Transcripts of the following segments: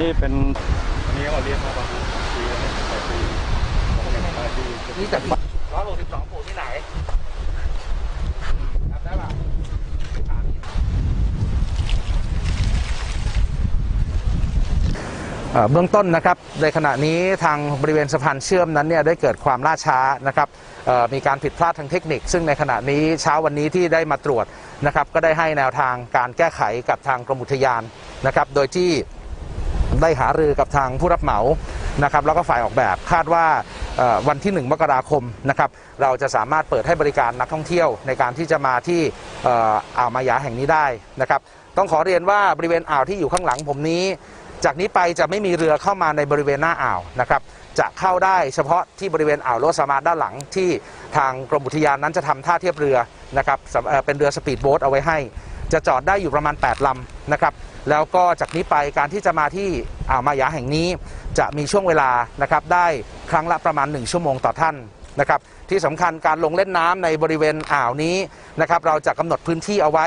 นี้เป็นอันนี้เราเรียกมาประมาณปีแล้วเนี่ยแปดปีแล้วก็ยังได้ที่นี่จากร้อยหกสิบสองปลูกที่ไหนจำได้ป่ะเอ่อเบื้องต้นนะครับในขณะนี้ทางบริเวณสะพานเชื่อมนั้นเนี่ยได้เกิดความล่าช้านะครับเอ่อมีการผิดพลาดทางเทคนิค ซึ่งในขณะนี้เช้าวันนี้ที่ได้มาตรวจนะครับก็ได้ให้แนวทางการแก้ไขกับทางกรมอุทยานนะครับโดยที่ ได้หารือกับทางผู้รับเหมานะครับแล้วก็ฝ่ายออกแบบคาดว่าวันที่ 1 มกราคมนะครับเราจะสามารถเปิดให้บริการนักท่องเที่ยวในการที่จะมาที่อ่าวมายาแห่งนี้ได้นะครับต้องขอเรียนว่าบริเวณอ่าวที่อยู่ข้างหลังผมนี้ จากนี้ไปจะไม่มีเรือเข้ามาในบริเวณหน้าอ่าวนะครับจะเข้าได้เฉพาะที่บริเวณอ่าวโลสามาด้านหลังที่ทางกรมอุทยานนั้นจะทำท่าเทียบเรือนะครับเป็นเรือสปีดโบ๊ทเอาไว้ให้ จะจอดได้อยู่ประมาณ 8 ลำนะครับ แล้วก็จากนี้ไปการที่จะมาที่อ่าวมายาแห่งนี้ จะมีช่วงเวลานะครับได้ครั้งละประมาณ 1 ชั่วโมงต่อท่านนะครับที่สำคัญการลงเล่นน้ำในบริเวณอ่าวนี้นะครับเราจะกำหนดพื้นที่เอาไว้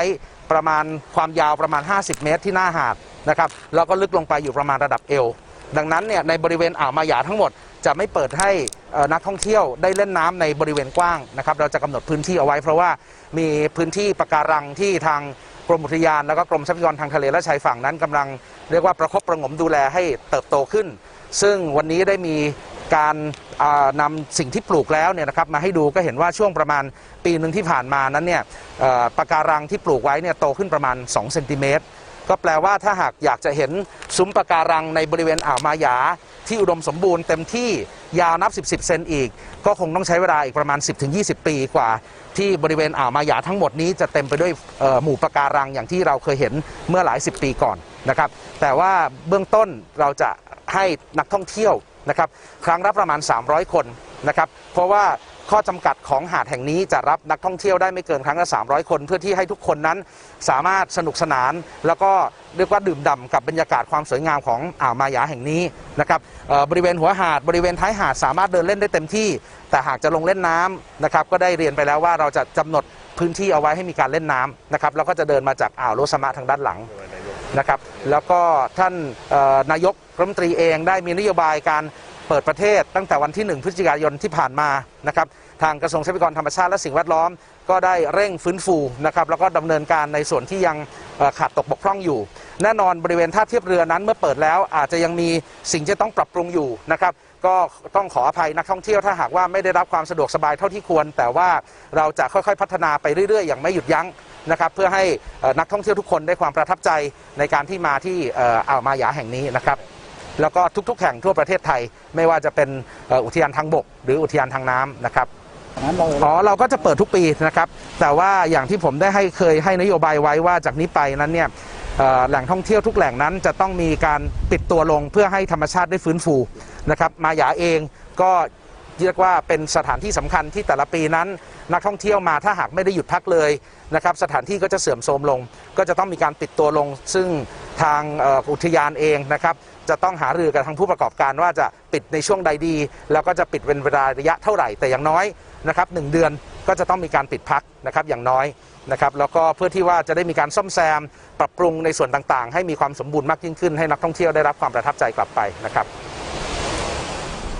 ประมาณความยาวประมาณ 50 เมตรที่หน้าหาดนะครับแล้วก็ลึกลงไปอยู่ประมาณระดับเอว ดังนั้นเนี่ยในบริเวณอ่าวมายาทั้งหมดจะไม่เปิดให้ นักท่องเที่ยวได้เล่นน้ำในบริเวณกว้างนะครับเราจะกำหนดพื้นที่เอาไว้ เพราะว่ามีพื้นที่ปะการังที่ทางกรมอุทยานแล้วก็กรมทรัพยากรทางทะเลและชายฝั่งนั้นกำลังเรียกว่าประคบประงมดูแลให้เติบโตขึ้น ซึ่งวันนี้ได้มีการอ่านำสิ่งที่ปลูกแล้วเนี่ยนะครับมาให้ดูก็เห็นว่าช่วงประมาณปีหนึ่งที่ผ่านมานั้นเนี่ยปะการังที่ปลูกไว้เนี่ยโตขึ้นประมาณ2เซนติเมตรก็แปลว่าถ้าหากอยากจะเห็นซุ้มปะการังในบริเวณอ่าวมายา ที่อุดมสมบูรณ์เต็มที่ยาวนับ 10 10 เซนอีก ก็คงต้องใช้เวลาอีกประมาณ 10-20 ปีกว่า ที่บริเวณอ่าวมายาทั้งหมดนี้จะเต็มไปด้วยหมู่ปะการังอย่างที่เราเคยเห็นเมื่อหลายสิบปีก่อนนะครับแต่ว่าเบื้องต้นเราจะให้นักท่องเที่ยวนะครับครั้งละประมาณ 300 คนนะครับเพราะว่า ข้อจำกัดของหาดแห่งนี้จะรับนักท่องเที่ยวได้ไม่เกินครั้งละ300 คน เพื่อที่ให้ทุกคนนั้นสามารถสนุกสนาน แล้วก็เรียกว่าดื่มด่ำกับบรรยากาศความสวยงามของอ่าวมายาแห่งนี้นะครับบริเวณหัวหาดบริเวณท้ายหาดสามารถเดินเล่นได้เต็มที่ แต่หากจะลงเล่นน้ำนะครับก็ได้เรียนไปแล้วว่าเราจะกำหนดพื้นที่เอาไว้ให้มีการเล่นน้ำนะครับแล้วก็จะเดินมาจากอ่าวโลสมะทางด้านหลังนะครับแล้วก็ท่านนายกรัฐมนตรีเองได้มีนโยบายการ เปิดประเทศตั้งแต่วันที่ 1 พฤศจิกายนที่ผ่านมานะครับทางกระทรวงทรัพยากรธรรมชาติและสิ่งแวดล้อม ก็ได้เร่งฟื้นฟูนะครับแล้วก็ดำเนินการในส่วนที่ยังขาดตกบกพร่องอยู่ แน่นอนบริเวณท่าเทียบเรือนั้นเมื่อเปิดแล้วอาจจะยังมีสิ่งที่ต้องปรับปรุงอยู่นะครับก็ต้องขออภัยนักท่องเที่ยวถ้าหากว่าไม่ได้รับความสะดวกสบายเท่าที่ควร แต่ว่าเราจะค่อยๆ พัฒนาไปเรื่อยๆ อย่างไม่หยุดยั้งนะครับเพื่อให้นักท่องเที่ยวทุกคนได้ความประทับใจในการที่มาที่อ่ออ่าวมายาแห่งนี้นะครับ แล้วก็ทุกๆ แห่งทั่วประเทศไทย ไม่ว่าจะเป็นเอ่ออุทยานทางบก หรืออุทยานทางน้ำนะครับนั้นเราอ๋อเราก็จะเปิดทุกปีนะครับ แต่ว่าอย่างที่ผมได้ให้เคยให้นโยบายไว้ว่าจากนี้ไปนั้นเนี่ยเอ่อแหล่งท่องเที่ยวทุกแหล่งนั้นจะต้องมีการปิดตัวลงเพื่อให้ธรรมชาติได้ฟื้นฟูนะครับ มายาเองก็ เรียกว่าเป็นสถานที่สำคัญที่แต่ละปีนั้น นักท่องเที่ยวมาถ้าหากไม่ได้หยุดพักเลยนะครับสถานที่ก็จะเสื่อมโทรมลง ก็จะต้องมีการปิดตัวลง ซึ่งทางอุทยานเองนะครับจะต้องหารือกับทางผู้ประกอบการว่าจะปิดในช่วงใดดี แล้วก็จะปิดเป็นเวลาระยะเท่าไหร่แต่อย่างน้อยนะครับหนึ่งเดือนก็จะต้องมีการปิดพักนะครับอย่างน้อยนะครับแล้วก็เพื่อที่ว่าจะได้มีการซ่อมแซม ปรับปรุงในส่วนต่างๆ ให้มีความสมบูรณ์มากยิ่งขึ้น ให้นักท่องเที่ยวได้รับความประทับใจกลับไปนะครับ